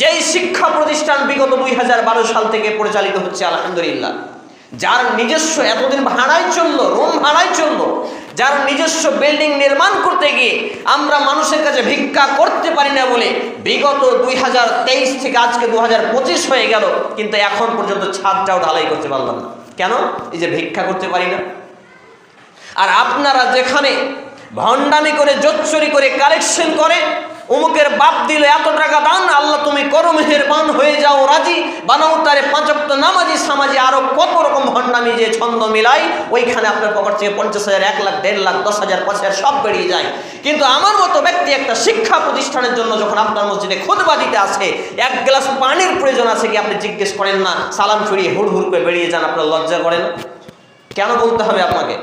যেই শিক্ষা প্রতিষ্ঠান বিগত দুই হাজার বারো সাল থেকে পরিচালিত হচ্ছে, আলহামদুলিল্লাহ। যার নিজস্ব এতদিন ভাড়ায় চলল, রুম ভাড়ায় চলল, যার নিজস্ব বিল্ডিং নির্মাণ করতে গিয়ে আমরা মানুষের কাছে ভিক্ষা করতে পারি না বলে বিগত দুই হাজার তেইশ থেকে আজকে দুই হাজার পঁচিশ হয়ে গেল, কিন্তু এখন পর্যন্ত ছাদটাও ঢালাই করতে পারলাম না। কেন? এই যে ভিক্ষা করতে পারি না। আর আপনারা যেখানে ভণ্ডামি করে, জোচ্চুরি করে কালেকশন করে, অমুকের বাপ দিল এত টাকা দান মেহেরবান হয়ে যাও, রাজি? বানাও তারে পাঁচক্ত নামাজি, সামাজি, আরও কত রকম ভণ্ডামি যে ছন্দ মিলাই, ওইখানে আপনার পকেট থেকে পঞ্চাশ হাজার, এক লাখ, দেড় লাখ, দশ হাজার, পাঁচ হাজার সব বেরিয়ে যায়। কিন্তু আমার মতো ব্যক্তি একটা শিক্ষা প্রতিষ্ঠানের জন্য যখন আপনার মসজিদে খুদবা দিতে আসে, এক গ্লাস পানির প্রয়োজন আছে কি আপনি জিজ্ঞেস করেন না, সালাম ছড়িয়ে হুড় হুড় করে বেরিয়ে যান, আপনার লজ্জা করেন? কেন বলতে হবে আপনাকে?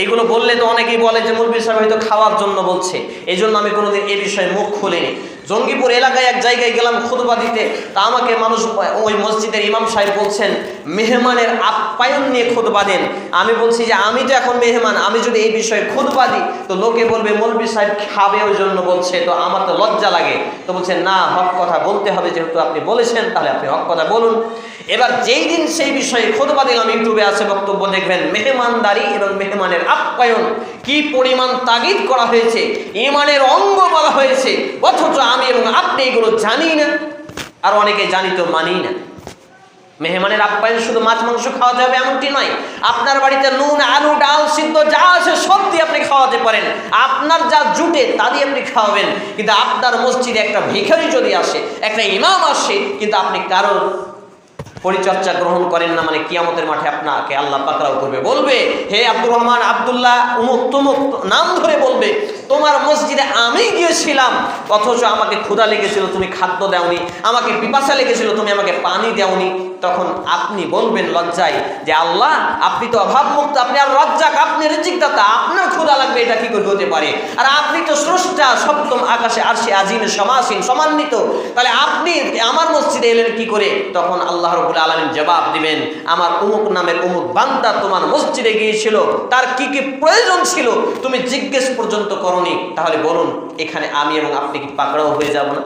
এইগুলো বললে তো অনেকেই বলে যে মুরব্বী সাহেব হয়তো খাওয়ার জন্য বলছে এই জন্য আমি কোনোদিন এ বিষয়ে মুখ খুলিনি। জঙ্গিপুর এলাকায় এক জায়গায় গেলাম খুদবা দিতে। তা আমাকে মানুষ ওই মসজিদের ইমাম সাহেব বলছেন, মেহমানের আপ্যায়ন নিয়ে খুদবা দেন। আমি বলছি যে, আমি তো এখন মেহমান, আমি যদি এই বিষয়ে খুদবা দিই, তো লোকে বলবে, মৌলবী সাহেব খাবে ওই জন্য বলছে, তো আমার তো লজ্জা লাগে। তো বলছে না, হক কথা বলতে হবে, যেহেতু আপনি বলেছেন, তাহলে আপনি হক কথা বলুন। এবার যেই দিন সেই বিষয়ে খোদবা দিলাম, ইউটিউবে আছে বক্তব্য দেখবেন, মেহমানদারি এবং মেহমানের আপ্যায়ন। কি পরিমাণ তাগিদ করা হয়েছে? ইমানের অঙ্গ বলা হয়েছে। অথচ আমি এবং আপনি এগুলো জানি না। আর অনেকে জানি তো মানি না। মেহমানের আপ্যায়ন শুধু মাছ, মাংস খাওয়াতে হবে এমনটি নয়। আপনার বাড়িতে নুন, আলু, ডাল, সিদ্ধ যা আছে সব দিয়ে আপনি খাওয়াতে পারেন। আপনার যা জুটে তা দিয়ে আপনি খাওয়াবেন। কিন্তু আপনার মসজিদে একটা ভিখারি যদি আসে, একটা ইমাম আসে, কিন্তু আপনি কারোর পরিচর্যা গ্রহণ করেন না মানে কিয়ামতের মাঠে আপনাকে আল্লাহ পাকড়াও করবে। বলবে, হে আব্দুর রহমান, আব্দুল্লাহ, উমুক তুমুক নাম ধরে বলবে, তোমার মসজিদে আমি গিয়েছিলাম, অথচ আমাকে ক্ষুধা লেগেছিল, তুমি খাদ্য দেওনি, আমাকে পিপাসা লেগেছিল, তুমি আমাকে পানি দাওনি। তখন আপনি বলবেন লজ্জায় যে, আল্লাহ, আপনি তো অভাবমুক্ত, আপনি আর লজ্জাক, আপনি রিজিকদাতা, আপনার ক্ষুধা লাগবে, এটা কি করে হতে পারে? আর আপনি তো স্রষ্টা, সপ্তম আকাশে আরশে আজিমে সমাসীন, সমান্বিত। তাহলে আপনি আমার মসজিদে এলেন কি করে? তখন আল্লাহ রবুল আলমিন জবাব দিবেন, আমার উমুক নামের উমুক বান্দা তোমার মসজিদে গিয়েছিল, তার কি কি প্রয়োজন ছিল তুমি জিজ্ঞেস পর্যন্ত করনি। তাহলে বলুন, এখানে আমি এবং আপনি কি পাকড়াও হয়ে যাব না?